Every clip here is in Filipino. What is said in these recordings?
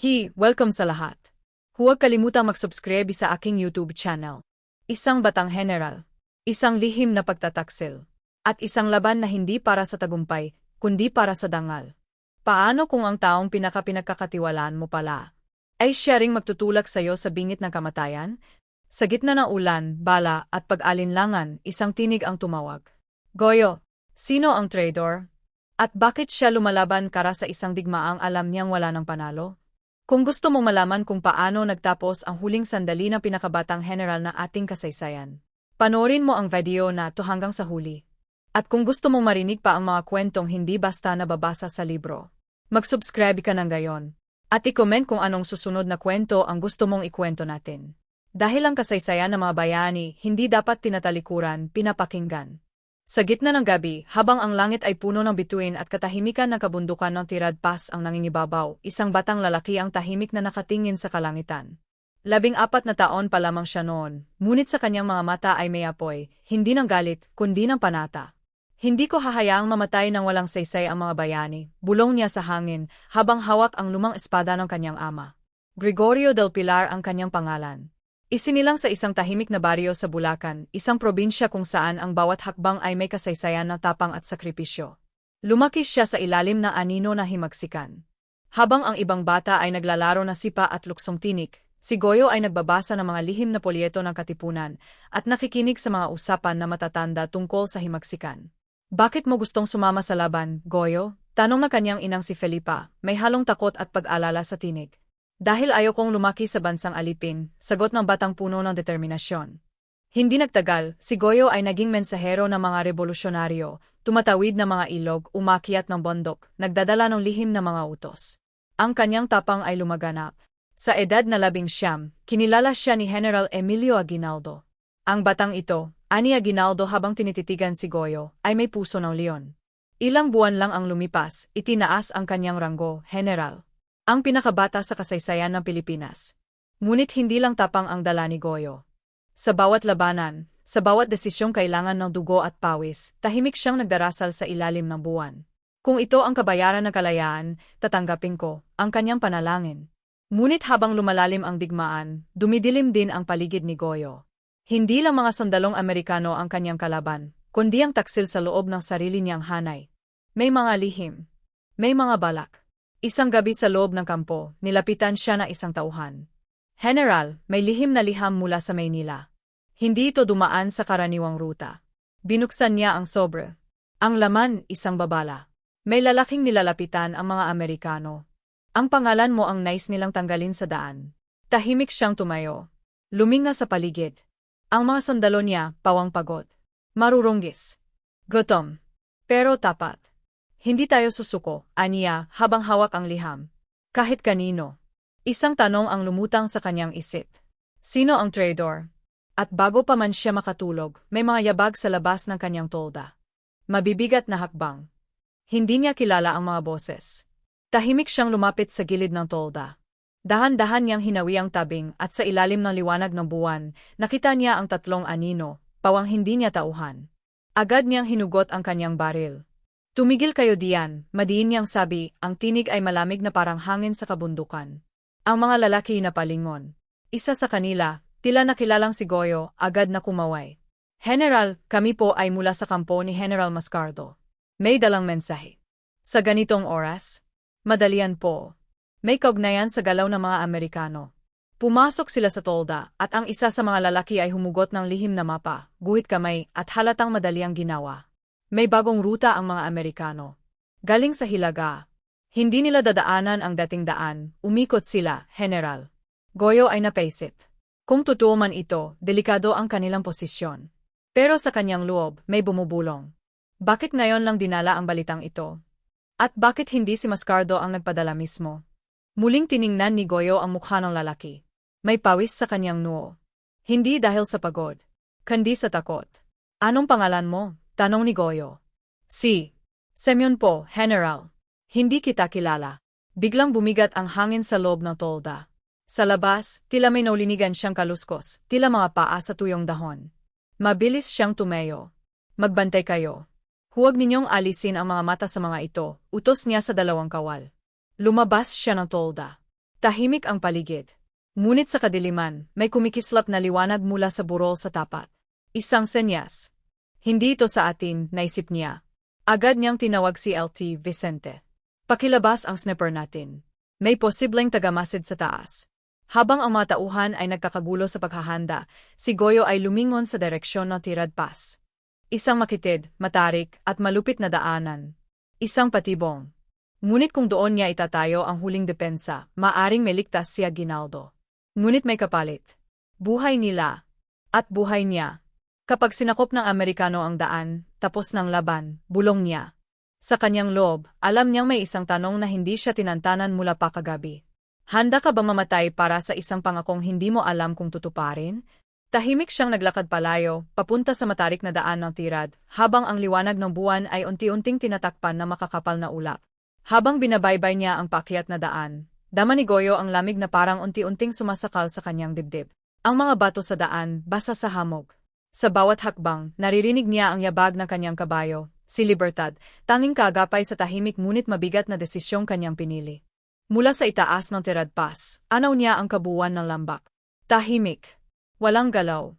Hi, welcome sa lahat. Huwag kalimutang mag-subscribe sa aking YouTube channel. Isang batang general, isang lihim na pagtataksil, at isang laban na hindi para sa tagumpay, kundi para sa dangal. Paano kung ang taong pinaka-pinagkakatiwalaan mo pala ay siya ring magtutulak sa iyo sa bingit ng kamatayan? Sa gitna ng ulan, bala at pag-alinlangan, isang tinig ang tumawag. Goyo, sino ang traitor? At bakit siya lumalaban kara sa isang digmaang alam niyang wala ng panalo? Kung gusto mong malaman kung paano nagtapos ang huling sandali ng pinakabatang general na ating kasaysayan, panoorin mo ang video na to hanggang sa huli. At kung gusto mong marinig pa ang mga kwentong hindi basta nababasa sa libro, mag-subscribe ka ng gayon. At i-comment kung anong susunod na kwento ang gusto mong ikwento natin. Dahil ang kasaysayan ng mga bayani hindi dapat tinatalikuran, pinapakinggan. Sa gitna ng gabi, habang ang langit ay puno ng bituin at katahimikan ng kabundukan ng tirad pas ang nangingibabaw, isang batang lalaki ang tahimik na nakatingin sa kalangitan. Labing apat na taon pa lamang siya noon, ngunit sa kanyang mga mata ay may apoy, hindi ng galit, kundi ng panata. Hindi ko hahayaang mamatay ng walang saysay ang mga bayani, bulong niya sa hangin, habang hawak ang lumang espada ng kanyang ama. Gregorio del Pilar ang kanyang pangalan. Isinilang sa isang tahimik na baryo sa Bulacan, isang probinsya kung saan ang bawat hakbang ay may kasaysayan na tapang at sakripisyo. Lumaki siya sa ilalim ng anino na himagsikan. Habang ang ibang bata ay naglalaro na sipa at luksong tinik, si Goyo ay nagbabasa ng mga lihim na polyeto ng katipunan at nakikinig sa mga usapan na matatanda tungkol sa himagsikan. Bakit mo gustong sumama sa laban, Goyo? Tanong na kanyang inang si Felipa, may halong takot at pag-alala sa tinig. Dahil ayaw kong lumaki sa bansang alipin, sagot ng batang puno ng determinasyon. Hindi nagtagal, si Goyo ay naging mensahero ng mga revolusyonaryo, tumatawid ng mga ilog, umakyat ng bondok, nagdadala ng lihim na mga utos. Ang kanyang tapang ay lumaganap. Sa edad na labing siyam, kinilala siya ni General Emilio Aguinaldo. Ang batang ito, ani Aguinaldo habang tinititigan si Goyo, ay may puso ng leon. Ilang buwan lang ang lumipas, itinaas ang kanyang ranggo, General. Ang pinakabata sa kasaysayan ng Pilipinas. Ngunit hindi lang tapang ang dala ni Goyo. Sa bawat labanan, sa bawat desisyong kailangan ng dugo at pawis, tahimik siyang nagdarasal sa ilalim ng buwan. Kung ito ang kabayaran ng kalayaan, tatanggapin ko, ang kanyang panalangin. Ngunit habang lumalalim ang digmaan, dumidilim din ang paligid ni Goyo. Hindi lang mga sandalong Amerikano ang kanyang kalaban, kundi ang taksil sa loob ng sarili niyang hanay. May mga lihim. May mga balak. Isang gabi sa loob ng kampo, nilapitan siya ng isang tauhan. General, may lihim na liham mula sa Maynila. Hindi ito dumaan sa karaniwang ruta. Binuksan niya ang sobre. Ang laman, isang babala. May lalaking nilalapitan ang mga Amerikano. Ang pangalan mo ang nice nilang tanggalin sa daan. Tahimik siyang tumayo. Luminga sa paligid. Ang mga sandalo niya, pawang pagod. Marurunggis. Gutom. Pero tapat. Hindi tayo susuko, aniya, habang hawak ang liham. Kahit kanino. Isang tanong ang lumutang sa kanyang isip. Sino ang traitor? At bago pa man siya makatulog, may mga yabag sa labas ng kanyang tolda. Mabibigat na hakbang. Hindi niya kilala ang mga boses. Tahimik siyang lumapit sa gilid ng tolda. Dahan-dahan niyang hinawi ang tabing at sa ilalim ng liwanag ng buwan, nakita niya ang tatlong anino, pawang hindi niya tauhan. Agad niyang hinugot ang kanyang baril. Tumigil kayo diyan, madiin niyang sabi, ang tinig ay malamig na parang hangin sa kabundukan. Ang mga lalaki na palingon. Isa sa kanila, tila nakilalang si Goyo, agad na kumaway. General, kami po ay mula sa kampo ni General Mascardo. May dalang mensahe. Sa ganitong oras? Madalian po. May kaugnayan sa galaw ng mga Amerikano. Pumasok sila sa tolda, at ang isa sa mga lalaki ay humugot ng lihim na mapa, guhit kamay, at halatang madaliang ginawa. May bagong ruta ang mga Amerikano. Galing sa Hilaga. Hindi nila dadaanan ang dating daan, umikot sila, General. Goyo ay napaisip. Kung totoo man ito, delikado ang kanilang posisyon. Pero sa kanyang loob, may bumubulong. Bakit ngayon lang dinala ang balitang ito? At bakit hindi si Mascardo ang nagpadala mismo? Muling tiningnan ni Goyo ang mukha ng lalaki. May pawis sa kanyang noo. Hindi dahil sa pagod. Kandi sa takot. Anong pangalan mo? Tanong ni Goyo. Si. Semyon po, General. Hindi kita kilala. Biglang bumigat ang hangin sa loob ng tolda. Sa labas, tila may naulinigan siyang kaluskos, tila mga paa sa tuyong dahon. Mabilis siyang tumayo. Magbantay kayo. Huwag ninyong alisin ang mga mata sa mga ito, utos niya sa dalawang kawal. Lumabas siya ng tolda. Tahimik ang paligid. Ngunit sa kadiliman, may kumikislap na liwanag mula sa burol sa tapat. Isang senyas. Hindi ito sa atin, naisip niya. Agad niyang tinawag si LT Vicente. Pakilabas ang sniper natin. May posibleng tagamasid sa taas. Habang ang mga tauhan ay nagkakagulo sa paghahanda, si Goyo ay lumingon sa direksyon ng Tirad Pass. Isang makitid, matarik, at malupit na daanan. Isang patibong. Ngunit kung doon niya itatayo ang huling depensa, maaring meligtas si Aguinaldo. Ngunit may kapalit. Buhay nila. At buhay niya. Kapag sinakop ng Amerikano ang daan, tapos ng laban, bulong niya. Sa kanyang loob, alam niyang may isang tanong na hindi siya tinantanan mula pa kagabi. Handa ka ba mamatay para sa isang pangakong hindi mo alam kung tutuparin? Tahimik siyang naglakad palayo, papunta sa matarik na daan ng tirad, habang ang liwanag ng buwan ay unti-unting tinatakpan na makakapal na ulap. Habang binabaybay niya ang pakyat na daan, dama ni Goyo ang lamig na parang unti-unting sumasakal sa kanyang dibdib. Ang mga bato sa daan, basa sa hamog. Sa bawat hakbang, naririnig niya ang yabag ng kanyang kabayo, si Libertad, tanging kagapay sa tahimik ngunit mabigat na desisyong kanyang pinili. Mula sa itaas ng Pass, anaw niya ang kabuuan ng lambak. Tahimik, Walang galaw.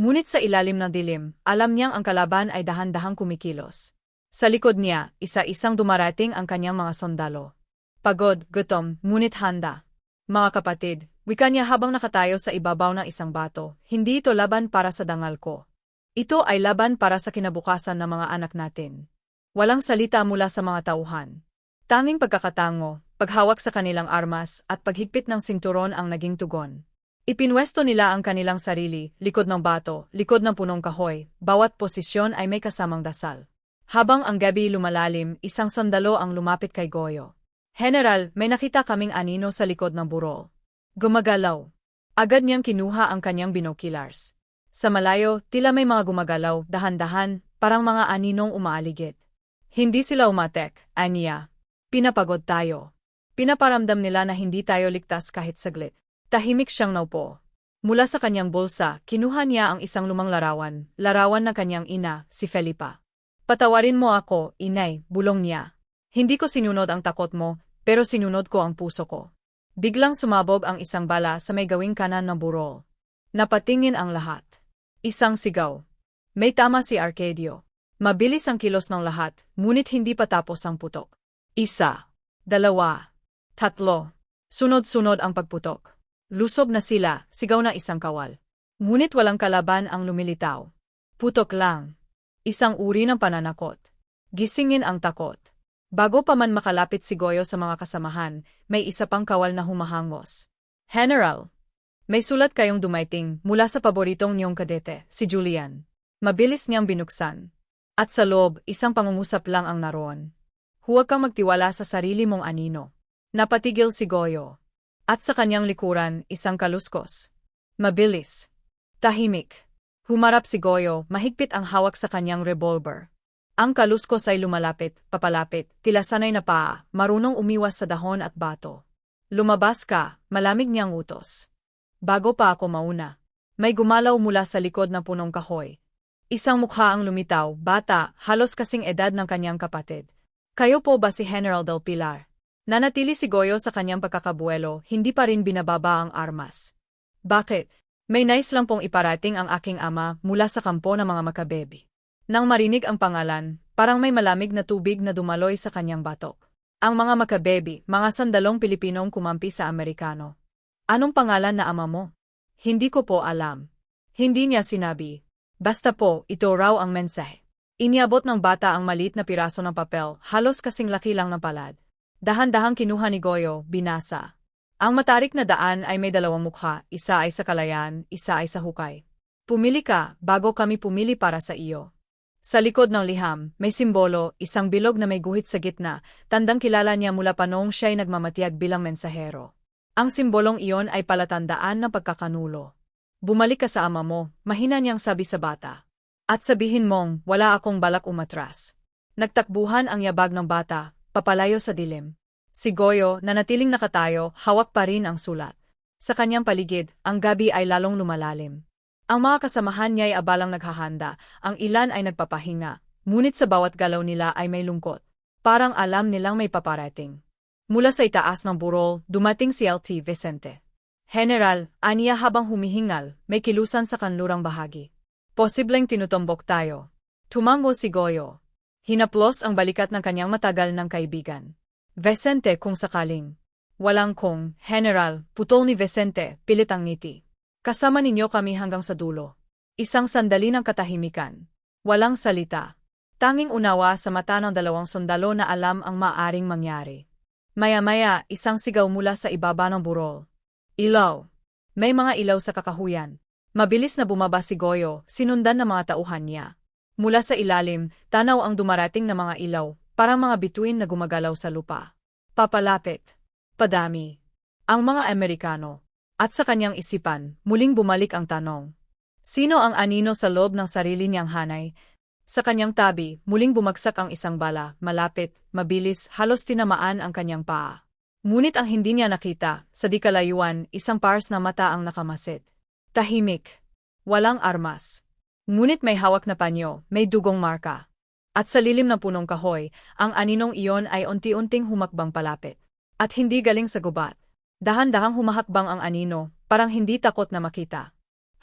Ngunit sa ilalim ng dilim, alam niyang ang kalaban ay dahan-dahang kumikilos. Sa likod niya, isa-isang dumarating ang kanyang mga sundalo. Pagod, gutom, ngunit handa. Mga kapatid, wika niya habang nakatayo sa ibabaw ng isang bato, hindi ito laban para sa dangal ko. Ito ay laban para sa kinabukasan ng mga anak natin. Walang salita mula sa mga tauhan. Tanging pagkakatango, paghawak sa kanilang armas at paghigpit ng sinturon ang naging tugon. Ipinwesto nila ang kanilang sarili, likod ng bato, likod ng punong kahoy, bawat posisyon ay may kasamang dasal. Habang ang gabi lumalalim, isang sandalo ang lumapit kay Goyo. General, may nakita kaming anino sa likod ng burol. Gumagalaw. Agad niyang kinuha ang kanyang binokilars. Sa malayo, tila may mga gumagalaw, dahan-dahan, parang mga aninong umaaligid. Hindi sila umatek, aniya. Pinapagod tayo. Pinaparamdam nila na hindi tayo ligtas kahit saglit. Tahimik siyang naupo. Mula sa kanyang bulsa, kinuha niya ang isang lumang larawan, larawan ng kanyang ina, si Felipa. Patawarin mo ako, inay, bulong niya. Hindi ko sinunod ang takot mo, pero sinunod ko ang puso ko. Biglang sumabog ang isang bala sa may gawing kanan ng burol. Napatingin ang lahat. Isang sigaw. May tama si Arcadio. Mabilis ang kilos ng lahat, ngunit hindi pa tapos ang putok. Isa. Dalawa. Tatlo. Sunod-sunod ang pagputok. Lusob na sila, sigaw na isang kawal. Ngunit walang kalaban ang lumilitaw. Putok lang. Isang uri ng pananakot. Gisingin ang takot. Bago pa man makalapit si Goyo sa mga kasamahan, may isa pang kawal na humahangos. General, may sulat kayong dumaiting mula sa paboritong niyong kadete, si Julian. Mabilis niyang binuksan. At sa loob, isang pangungusap lang ang naroon. Huwag kang magtiwala sa sarili mong anino. Napatigil si Goyo. At sa kanyang likuran, isang kaluskos. Mabilis. Tahimik. Humarap si Goyo, mahigpit ang hawak sa kanyang revolver. Ang kaluskos ay lumalapit, papalapit, tila sanay na paa, marunong umiwas sa dahon at bato. Lumabas ka, malamig niyang utos. Bago pa ako mauna. May gumalaw mula sa likod ng punong kahoy. Isang mukha ang lumitaw, bata, halos kasing edad ng kanyang kapatid. Kayo po ba si General Del Pilar? Nanatili si Goyo sa kanyang pagkakabuelo, hindi pa rin binababa ang armas. Bakit? May nais lang pong iparating ang aking ama mula sa kampo ng mga makabebi. Nang marinig ang pangalan, parang may malamig na tubig na dumaloy sa kanyang batok. Ang mga makabebi, mga sandalong Pilipinong kumampi sa Amerikano. Anong pangalan na ama mo? Hindi ko po alam. Hindi niya sinabi. Basta po, ito raw ang mensahe. Iniabot ng bata ang maliit na piraso ng papel, halos kasing laki lang ng palad. Dahan-dahang kinuha ni Goyo, binasa. Ang matarik na daan ay may dalawang mukha, isa ay sa kalayan, isa ay sa hukay. Pumili ka, bago kami pumili para sa iyo. Sa likod ng liham, may simbolo, isang bilog na may guhit sa gitna, tandang kilala niya mula pa noong siya'y nagmamatiyag bilang mensahero. Ang simbolong iyon ay palatandaan ng pagkakanulo. Bumalik ka sa ama mo, mahina niyang sabi sa bata. At sabihin mong, wala akong balak umatras. Nagtakbuhan ang yabag ng bata, papalayo sa dilim. Si Goyo, na natiling nakatayo, hawak pa rin ang sulat. Sa kanyang paligid, ang gabi ay lalong lumalalim. Ang mga kasamahan niya ay abalang naghahanda, ang ilan ay nagpapahinga, ngunit sa bawat galaw nila ay may lungkot. Parang alam nilang may paparating. Mula sa itaas ng burol, dumating si LT Vicente. General, aniya habang humihingal, may kilusan sa kanlurang bahagi. Posibleng tinutumbok tayo. Tumango si Goyo. Hinaplos ang balikat ng kanyang matagal ng kaibigan. Vicente kung sakaling. Walang kung, General, putol ni Vicente, pilit ang ngiti. Kasama ninyo kami hanggang sa dulo. Isang sandali ng katahimikan. Walang salita. Tanging unawa sa mata ng dalawang sundalo na alam ang maaring mangyari. Maya-maya, isang sigaw mula sa ibaba ng burol. Ilaw. May mga ilaw sa kakahuyan. Mabilis na bumaba si Goyo, sinundan ng mga tauhan niya. Mula sa ilalim, tanaw ang dumarating na mga ilaw, parang mga bituin na gumagalaw sa lupa. Papalapit. Padami. Ang mga Amerikano. At sa kanyang isipan, muling bumalik ang tanong. Sino ang anino sa loob ng sarili niyang hanay? Sa kanyang tabi, muling bumagsak ang isang bala, malapit, mabilis, halos tinamaan ang kanyang paa. Ngunit ang hindi niya nakita, sa di kalayuan, isang pars na mata ang nakamasit. Tahimik. Walang armas. Ngunit may hawak na panyo, may dugong marka. At sa lilim ng punong kahoy, ang aninong iyon ay unti-unting humakbang palapit. At hindi galing sa gubat. Dahan-dahang humahakbang ang anino, parang hindi takot na makita.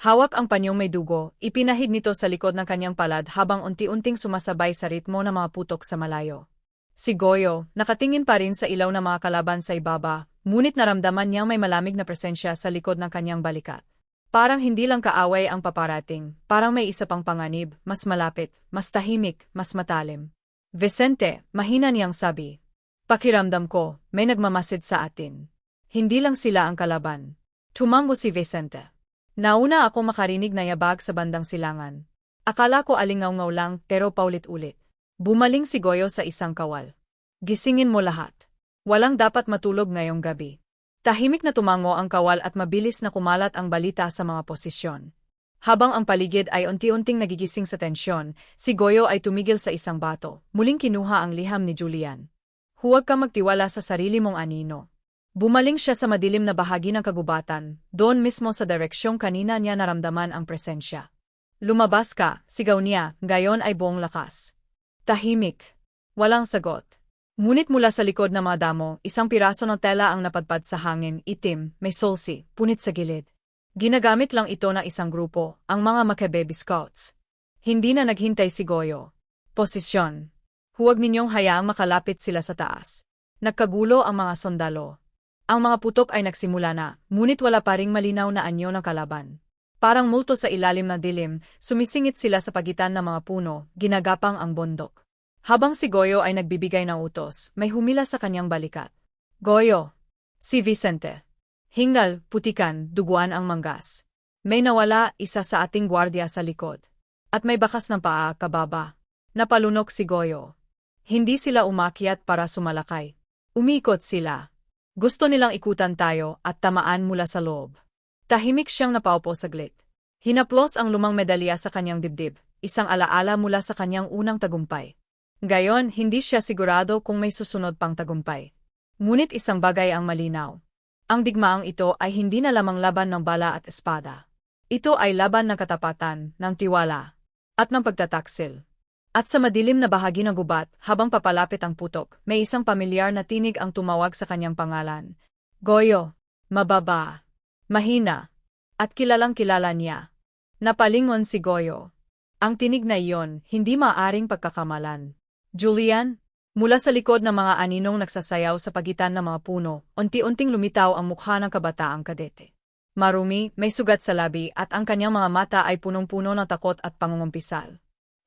Hawak ang panyong may dugo, ipinahid nito sa likod ng kanyang palad habang unti-unting sumasabay sa ritmo ng mga putok sa malayo. Si Goyo, nakatingin pa rin sa ilaw ng mga kalaban sa ibaba, ngunit naramdaman niyang may malamig na presensya sa likod ng kanyang balikat. Parang hindi lang kaaway ang paparating, parang may isa pang panganib, mas malapit, mas tahimik, mas matalim. Vicente, mahina niyang sabi. Pakiramdam ko, may nagmamasid sa atin. Hindi lang sila ang kalaban. Tumango si Vicente. Nauna ako makarinig na yabag sa bandang silangan. Akala ko alingaw-ngaw lang pero paulit-ulit. Bumaling si Goyo sa isang kawal. Gisingin mo lahat. Walang dapat matulog ngayong gabi. Tahimik na tumango ang kawal at mabilis na kumalat ang balita sa mga posisyon. Habang ang paligid ay unti-unting nagigising sa tensyon, si Goyo ay tumigil sa isang bato. Muling kinuha ang liham ni Julian. Huwag ka magtiwala sa sarili mong anino. Bumaling siya sa madilim na bahagi ng kagubatan, doon mismo sa direksyong kanina niya naramdaman ang presensya. Lumabas ka, sigaw niya, gayon ay buong lakas. Tahimik. Walang sagot. Ngunit mula sa likod ng mga damo, isang piraso ng tela ang napadpad sa hangin, itim, may solsi, punit sa gilid. Ginagamit lang ito ng isang grupo, ang mga Macababy Scouts. Hindi na naghintay si Goyo. Posisyon. Huwag ninyong hayaang makalapit sila sa taas. Nagkagulo ang mga sondalo. Ang mga putok ay nagsimula na, ngunit wala pa ring malinaw na anyo ng kalaban. Parang multo sa ilalim ng dilim, sumisingit sila sa pagitan ng mga puno, ginagapang ang bundok. Habang si Goyo ay nagbibigay ng utos, may humila sa kanyang balikat. Goyo. Si Vicente. Hingal, putikan, duguan ang manggas. May nawala isa sa ating gwardiya sa likod. At may bakas ng paa kababa. Napalunok si Goyo. Hindi sila umakyat para sumalakay. Umikot sila. Gusto nilang ikutan tayo at tamaan mula sa loob. Tahimik siyang napaupo saglit. Hinaplos ang lumang medalya sa kanyang dibdib, isang alaala mula sa kanyang unang tagumpay. Gayon, hindi siya sigurado kung may susunod pang tagumpay. Ngunit isang bagay ang malinaw. Ang digmaang ito ay hindi na lamang laban ng bala at espada. Ito ay laban ng katapatan, ng tiwala, at ng pagtataksil. At sa madilim na bahagi ng gubat, habang papalapit ang putok, may isang pamilyar na tinig ang tumawag sa kanyang pangalan. Goyo. Mababa. Mahina. At kilalang kilala niya. Napalingon si Goyo. Ang tinig na iyon, hindi maaring pagkakamalan. Julian, Mula sa likod ng mga aninong nagsasayaw sa pagitan ng mga puno, unti-unting lumitaw ang mukha ng kabataang kadete. Marumi, may sugat sa labi at ang kanyang mga mata ay punong-puno ng takot at pangungumpisal.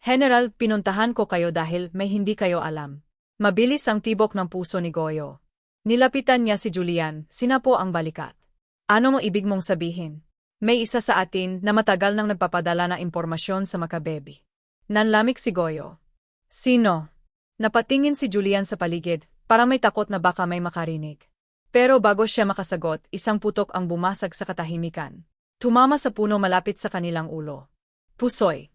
General, pinuntahan ko kayo dahil may hindi kayo alam. Mabilis ang tibok ng puso ni Goyo. Nilapitan niya si Julian, sinapo ang balikat. Ano mo ibig mong sabihin? May isa sa atin na matagal nang nagpapadala ng impormasyon sa makabebi. Nanlamik si Goyo. Sino? Napatingin si Julian sa paligid, para may takot na baka may makarinig. Pero bago siya makasagot, isang putok ang bumasag sa katahimikan. Tumama sa puno malapit sa kanilang ulo. Pusoy.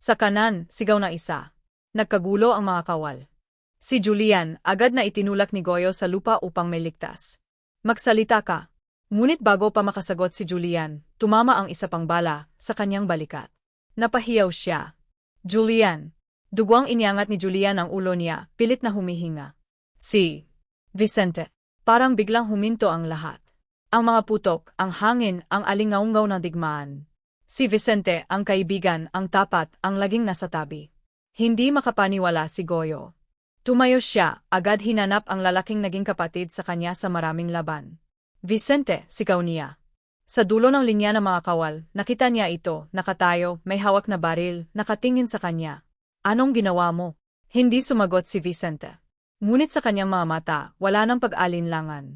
Sa kanan, sigaw na isa. Nagkagulo ang mga kawal. Si Julian, agad na itinulak ni Goyo sa lupa upang may. Magsalita ka. Ngunit bago pa makasagot si Julian, tumama ang isa pang bala sa kanyang balikat. Napahiyaw siya. Julian, Dugwang iniangat ni Julian ang ulo niya, pilit na humihinga. Si Vicente. Parang biglang huminto ang lahat. Ang mga putok, ang hangin, ang alingaungaw ng digmaan. Si Vicente, ang kaibigan, ang tapat, ang laging nasa tabi. Hindi makapaniwala si Goyo. Tumayo siya, agad hinanap ang lalaking naging kapatid sa kanya sa maraming laban. Vicente, sigaw niya. Sa dulo ng linya ng mga kawal, nakita niya ito, nakatayo, may hawak na baril, nakatingin sa kanya. Anong ginawa mo? Hindi sumagot si Vicente. Ngunit sa kanyang mga mata, wala nang pag-alinlangan.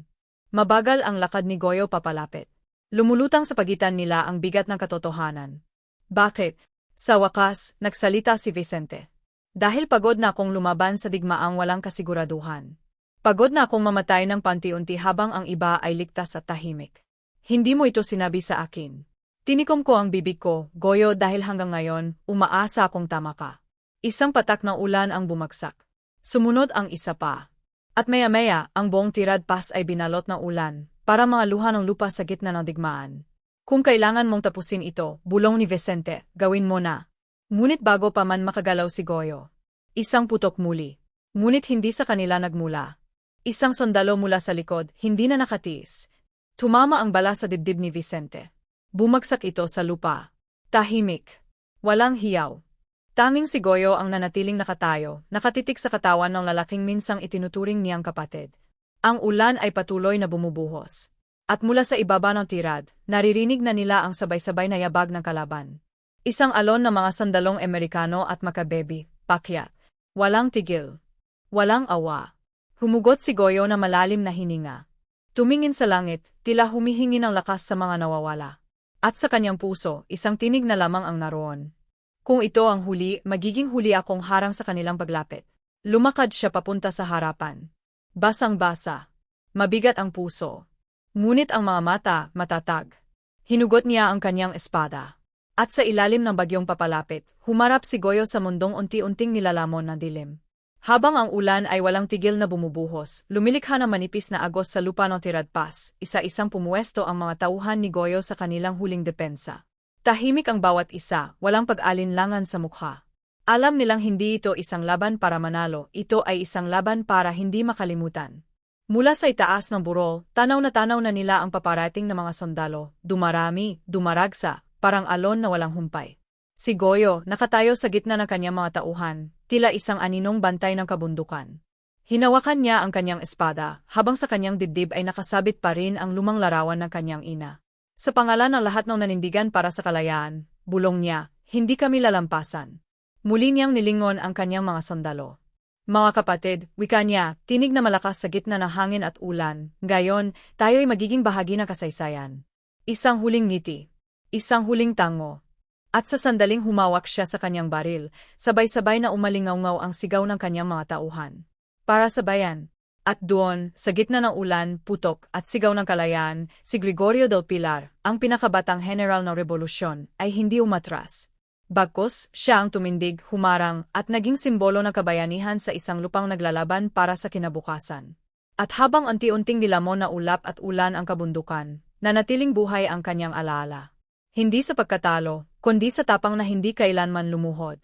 Mabagal ang lakad ni Goyo papalapit. Lumulutang sa pagitan nila ang bigat ng katotohanan. Bakit? Sa wakas, nagsalita si Vicente. Dahil pagod na akong lumaban sa digmaang walang kasiguraduhan. Pagod na akong mamatay ng panti-unti habang ang iba ay ligtas at tahimik. Hindi mo ito sinabi sa akin. Tinikom ko ang bibig ko, Goyo dahil hanggang ngayon, umaasa akong tama ka. Isang patak ng ulan ang bumagsak. Sumunod ang isa pa. At maya-maya, ang buong tirad pas ay binalot ng ulan, para mga luha ng lupa sa gitna ng digmaan. Kung kailangan mong tapusin ito, bulong ni Vicente, gawin mo na. Ngunit bago pa man makagalaw si Goyo. Isang putok muli. Ngunit hindi sa kanila nagmula. Isang sundalo mula sa likod, hindi na nakatiis. Tumama ang bala sa dibdib ni Vicente. Bumagsak ito sa lupa. Tahimik. Walang hiyaw. Tanging si Goyo ang nanatiling nakatayo, nakatitik sa katawan ng lalaking minsang itinuturing niyang kapatid. Ang ulan ay patuloy na bumubuhos. At mula sa ibaba ng tirad, naririnig na nila ang sabay-sabay na yabag ng kalaban. Isang alon ng mga sandalong Amerikano at makabebi, pakyat. Walang tigil. Walang awa. Humugot si Goyo na malalim na hininga. Tumingin sa langit, tila humihingi ng lakas sa mga nawawala. At sa kanyang puso, isang tinig na lamang ang naroon. Kung ito ang huli, magiging huli akong harang sa kanilang paglapit. Lumakad siya papunta sa harapan. Basang-basa. Mabigat ang puso. Ngunit ang mga mata, matatag. Hinugot niya ang kanyang espada. At sa ilalim ng bagyong papalapit, humarap si Goyo sa mundong unti-unting nilalamon ng dilim. Habang ang ulan ay walang tigil na bumubuhos, lumilikha ng manipis na agos sa lupa ng tiradpas, isa-isang pumuwesto ang mga tauhan ni Goyo sa kanilang huling depensa. Tahimik ang bawat isa, walang pag-alinlangan sa mukha. Alam nilang hindi ito isang laban para manalo, ito ay isang laban para hindi makalimutan. Mula sa itaas ng burol, tanaw na tanaw na nila ang paparating ng mga sundalo, dumarami, dumaragsa, parang alon na walang humpay. Si Goyo, nakatayo sa gitna ng kanyang mga tauhan, tila isang aninong bantay ng kabundukan. Hinawakan niya ang kanyang espada, habang sa kanyang dibdib ay nakasabit pa rin ang lumang larawan ng kanyang ina. Sa pangalan ng lahat ng nanindigan para sa kalayaan, bulong niya, hindi kami lalampasan. Muli niyang nilingon ang kanyang mga sundalo. Mga kapatid, wika niya, tinig na malakas sa gitna ng hangin at ulan, gayon, tayo'y magiging bahagi ng kasaysayan. Isang huling ngiti, Isang huling tango. At sa sandaling humawak siya sa kanyang baril, sabay-sabay na umalingaw ang sigaw ng kanyang mga tauhan. Para sa bayan. At doon, sa gitna ng ulan, putok at sigaw ng kalayaan, si Gregorio del Pilar, ang pinakabatang general ng revolusyon, ay hindi umatras. Bagkus, siya ang tumindig, humarang, at naging simbolo ng kabayanihan sa isang lupang naglalaban para sa kinabukasan. At habang unti-unting nilamon na ulap at ulan ang kabundukan, nanatiling buhay ang kanyang alaala. Hindi sa pagkatalo, kundi sa tapang na hindi kailanman lumuhod.